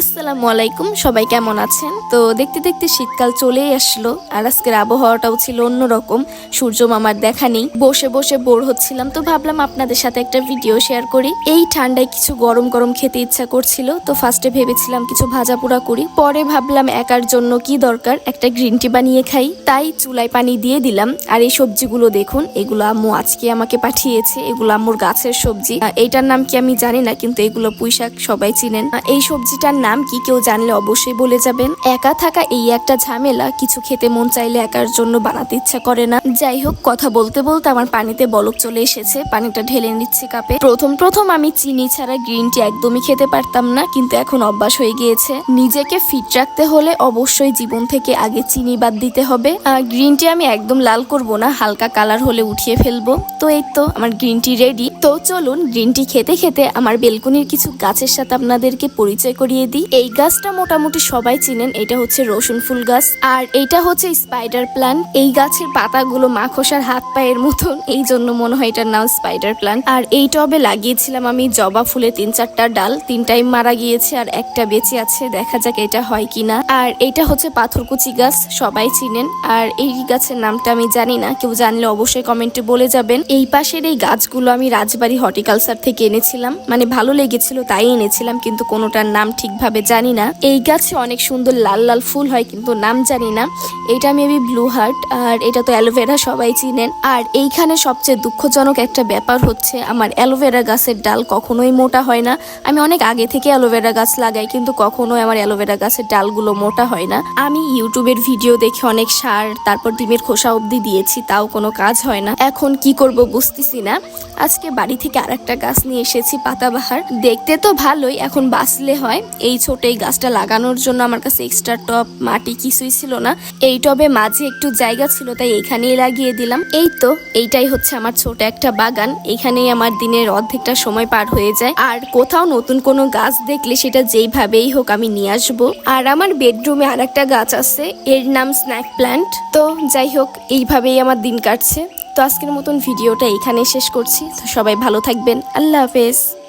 আসসালামু আলাইকুম, সবাই কেমন আছেন? তো দেখতে দেখতে শীতকাল চলেই আসলো, আর আজকের আবহাওয়াটাও ছিল অন্যরকম। সূর্য মামার দেখা নেই, বসে বসে বোর হচ্ছিলাম, তো ভাবলাম আপনাদের সাথে একটা ভিডিও শেয়ার করি। এই ঠান্ডায় কিছু গরম গরম খেতে ইচ্ছা করছিল, তো ফার্স্টে ভেবেছিলাম কিছু ভাজা পোড়া করি, পরে ভাবলাম একার জন্য কি দরকার, একটা গ্রিন টি বানিয়ে খাই। তাই চুলায় পানি দিয়ে দিলাম, আর এই সবজিগুলো দেখুন, এগুলো আম্মু আজকে আমাকে পাঠিয়েছে, এগুলো আম্মুর গাছের সবজি। এইটার নাম কি আমি জানি না, কিন্তু এগুলো পুঁইশাক সবাই চিনেন। এই সবজিটার নাম কি কেউ জানলে অবশ্যই বলে যাবেন। একা থাকা এই একটা ঝামেলা, কিছু খেতে মন চাইলে একার জন্য বানাতে ইচ্ছা করে না। যাই হোক, কথা বলতে বলতে আমার পানিতে বলক চলে এসেছে। পানিটা ঢেলে নিচ্ছে কাপে। প্রথম প্রথম আমি চিনি ছাড়া গ্রিন টি একদমই খেতে পারতাম না, কিন্তু এখন অভ্যাস হয়ে গিয়েছে। নিজেকে ফিট রাখতে হলে অবশ্যই জীবন থেকে আগে চিনি বাদ দিতে হবে। আর গ্রিন টি আমি একদম লাল করব না, হালকা কালার হলে উঠিয়ে ফেলব। তো এই তো, আমার গ্রিন টি রেডি। তো চলুন, গ্রিন টি খেতে খেতে আমার বেলকনির কিছু গাছের সাথে আপনাদেরকে পরিচয় করিয়ে দিই। এই গাছটা মোটামুটি সবাই চিনেন, এটা হচ্ছে রসুন ফুল গাছ। আর এটা হচ্ছে স্পাইডার প্ল্যান্ট এই গাছের পাতাগুলো মাখসার হাত পায়ের মতন, এই জন্য মনে হয় এটার নাম স্পাইডার প্ল্যান্ট আর এই টবে লাগিয়েছিলাম আমি জবা ফুলের তিন চারটা ডাল, তিনটাই মারা গিয়েছে আর একটা বেঁচে আছে, দেখা যাক এটা হয় কিনা। আর এটা হচ্ছে পাথরকুচি গাছ, সবাই চিনেন। আর এই গাছের নামটা আমি জানি না, কেউ জানলে অবশ্যই কমেন্টে বলে যাবেন। এই পাশের এই গাছগুলো আমি রাজবাড়ি হর্টিকালচার থেকে এনেছিলাম। মানে ভালো লেগেছিল, তাই এনেছিলাম, কিন্তু কোনোটার নাম ঠিকভাবে জানি না। এই গাছে অনেক সুন্দর লাল লাল ফুল হয়, কিন্তু নাম জানি না। এটা মেবি ব্লু হার্ট আর এটা তো অ্যালোভেরা সবাই চিনেন। আর এইখানে সবচেয়ে দুঃখজনক একটা ব্যাপার হচ্ছে, আমার অ্যালোভেরা গাছের ডাল কখনোই মোটা হয় না। আমি অনেক আগে থেকে অ্যালোভেরা গাছ লাগাই, কিন্তু কখনোই আমার অ্যালোভেরা গাছের ডালগুলো মোটা হয় না। আমি ইউটিউবের ভিডিও দেখে অনেক সার, তারপর ডিমের খোসা অবধি দিয়েছি, তাও কোনো কাজ হয় না। এখন কি করব বুঝতেছি না। আজকে বাড়ি থেকে আর একটা গাছ নিয়ে এসেছি, পাতাবাহার। দেখতে তো ভালোই, এখন বাঁচলে হয়। ছোট এই গাছটা লাগানোর জন্য আমার কাছে এক্সট্রা টব, মাটি কিছুই ছিল না। এই টবে মাঝে একটু জায়গা ছিল, তাই এখানেই লাগিয়ে দিলাম। এই তো, এইটাই হচ্ছে আমার ছোট একটা বাগান। এখানেই আমার দিনের অর্ধেকটা সময় পার হয়ে যায়। আর কোথাও নতুন কোনো গাছ দেখলে সেটা যেইভাবেই হোক আমি নিয়ে আসব। আর আমার বেডরুমে আর একটা গাছ আছে, এর নাম স্ন্যাক প্ল্যান্ট তো যাই হোক, এইভাবেই আমার দিন কাটছে। তো আজকের মতন ভিডিওটা এখানে শেষ করছি। তো সবাই ভালো থাকবেন। আল্লাহ হাফেজ।